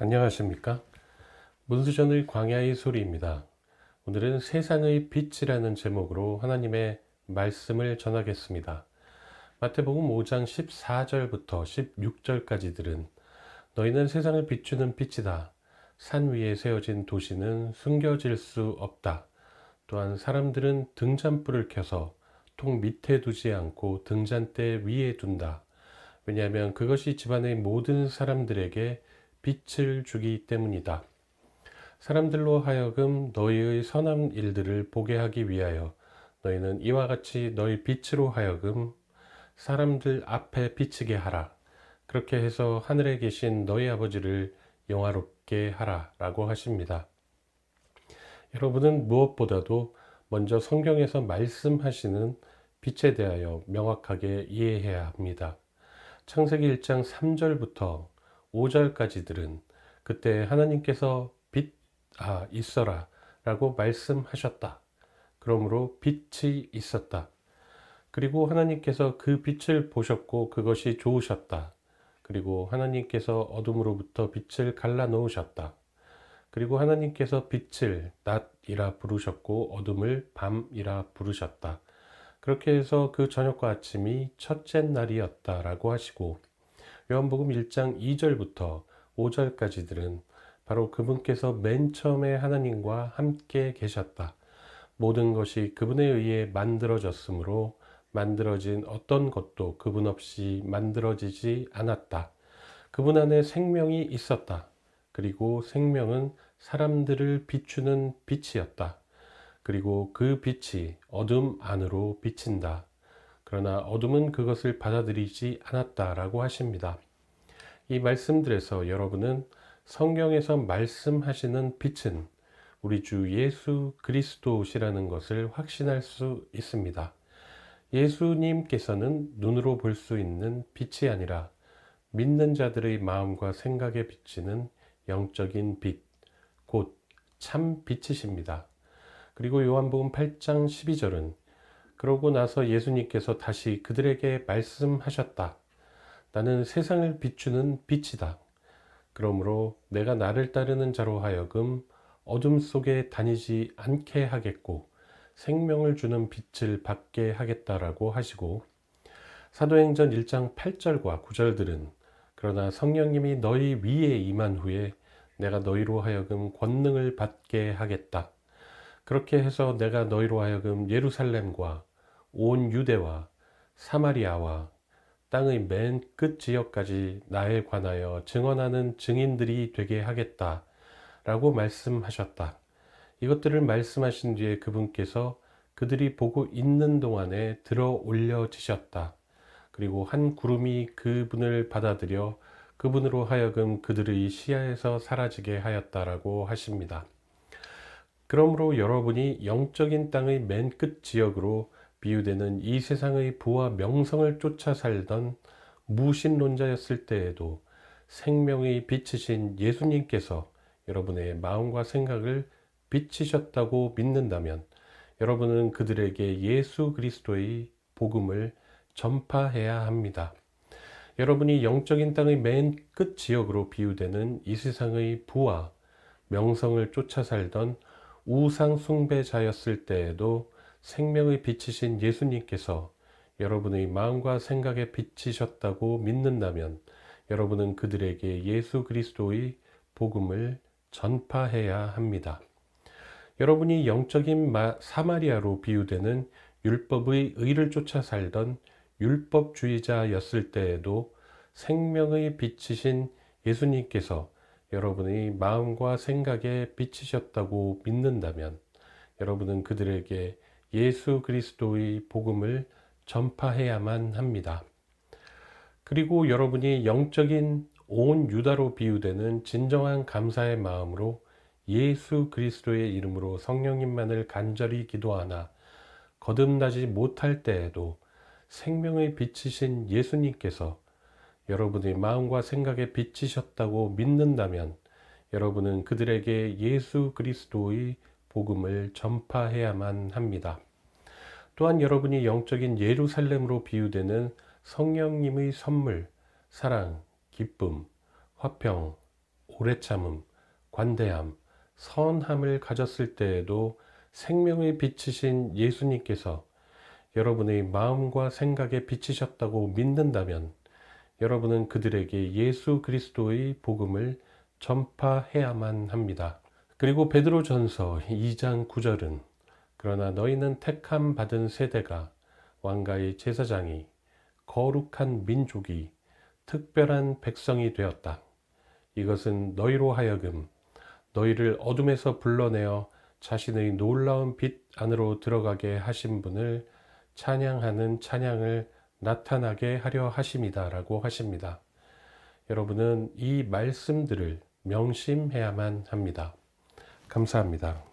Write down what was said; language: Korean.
안녕하십니까? 문수전의 광야의 소리입니다. 오늘은 세상의 빛이라는 제목으로 하나님의 말씀을 전하겠습니다. 마태복음 5장 14절부터 16절까지 들은 너희는 세상을 비추는 빛이다. 산 위에 세워진 도시는 숨겨질 수 없다. 또한 사람들은 등잔불을 켜서 통 밑에 두지 않고 등잔대 위에 둔다. 왜냐하면 그것이 집안의 모든 사람들에게 빛을 주기 때문이다. 사람들로 하여금 너희의 선한 일들을 보게 하기 위하여 너희는 이와 같이 너희 빛으로 하여금 사람들 앞에 비치게 하라. 그렇게 해서 하늘에 계신 너희 아버지를 영화롭게 하라. 라고 하십니다. 여러분은 무엇보다도 먼저 성경에서 말씀하시는 빛에 대하여 명확하게 이해해야 합니다. 창세기 1장 3절부터 5절까지 들은 그때 하나님께서 빛, 아, 있어라 라고 말씀하셨다. 그러므로 빛이 있었다. 그리고 하나님께서 그 빛을 보셨고 그것이 좋으셨다. 그리고 하나님께서 어둠으로부터 빛을 갈라 놓으셨다. 그리고 하나님께서 빛을 낮이라 부르셨고 어둠을 밤이라 부르셨다. 그렇게 해서 그 저녁과 아침이 첫째 날이었다라고 하시고 요한복음 1장 2절부터 5절까지들은 바로 그분께서 맨 처음에 하나님과 함께 계셨다. 모든 것이 그분에 의해 만들어졌으므로 만들어진 어떤 것도 그분 없이 만들어지지 않았다. 그분 안에 생명이 있었다. 그리고 생명은 사람들을 비추는 빛이었다. 그리고 그 빛이 어둠 안으로 비친다. 그러나 어둠은 그것을 받아들이지 않았다라고 하십니다. 이 말씀들에서 여러분은 성경에서 말씀하시는 빛은 우리 주 예수 그리스도시라는 것을 확신할 수 있습니다. 예수님께서는 눈으로 볼 수 있는 빛이 아니라 믿는 자들의 마음과 생각에 비치는 영적인 빛, 곧 참 빛이십니다. 그리고 요한복음 8장 12절은 그러고 나서 예수님께서 다시 그들에게 말씀하셨다. 나는 세상을 비추는 빛이다. 그러므로 내가 나를 따르는 자로 하여금 어둠 속에 다니지 않게 하겠고 생명을 주는 빛을 받게 하겠다라고 하시고 사도행전 1장 8절과 9절들은 그러나 성령님이 너희 위에 임한 후에 내가 너희로 하여금 권능을 받게 하겠다. 그렇게 해서 내가 너희로 하여금 예루살렘과 온 유대와 사마리아와 땅의 맨 끝 지역까지 나에 관하여 증언하는 증인들이 되게 하겠다. 라고 말씀하셨다. 이것들을 말씀하신 뒤에 그분께서 그들이 보고 있는 동안에 들어 올려지셨다. 그리고 한 구름이 그분을 받아들여 그분으로 하여금 그들의 시야에서 사라지게 하였다라고 하십니다. 그러므로 여러분이 영적인 땅의 맨 끝 지역으로 비유되는 이 세상의 부와 명성을 쫓아 살던 무신론자였을 때에도 생명의 빛이신 예수님께서 여러분의 마음과 생각을 비치셨다고 믿는다면 여러분은 그들에게 예수 그리스도의 복음을 전파해야 합니다. 여러분이 영적인 땅의 맨 끝 지역으로 비유되는 이 세상의 부와 명성을 쫓아 살던 우상 숭배자였을 때에도 생명의 빛이신 예수님께서 여러분의 마음과 생각에 비치셨다고 믿는다면 여러분은 그들에게 예수 그리스도의 복음을 전파해야 합니다. 여러분이 영적인 사마리아로 비유되는 율법의 의를 쫓아 살던 율법주의자였을 때에도 생명의 빛이신 예수님께서 여러분의 마음과 생각에 비치셨다고 믿는다면 여러분은 그들에게 예수 그리스도의 복음을 전파해야만 합니다. 그리고 여러분이 영적인 온 유다로 비유되는 진정한 감사의 마음으로 예수 그리스도의 이름으로 성령님만을 간절히 기도하나 거듭나지 못할 때에도 생명의 빛이신 예수님께서 여러분의 마음과 생각에 비치셨다고 믿는다면 여러분은 그들에게 예수 그리스도의 복음을 전파해야만 합니다. 또한 여러분이 영적인 예루살렘으로 비유되는 성령님의 선물, 사랑, 기쁨, 화평, 오래 참음, 관대함, 선함을 가졌을 때에도 생명의 빛이신 예수님께서 여러분의 마음과 생각에 비치셨다고 믿는다면 여러분은 그들에게 예수 그리스도의 복음을 전파해야만 합니다. 그리고 베드로전서 2장 9절은 그러나 너희는 택함 받은 세대가 왕가의 제사장이 거룩한 민족이 특별한 백성이 되었다. 이것은 너희로 하여금 너희를 어둠에서 불러내어 자신의 놀라운 빛 안으로 들어가게 하신 분을 찬양하는 찬양을 나타나게 하려 하심이다라고 하십니다. 여러분은 이 말씀들을 명심해야만 합니다. 감사합니다.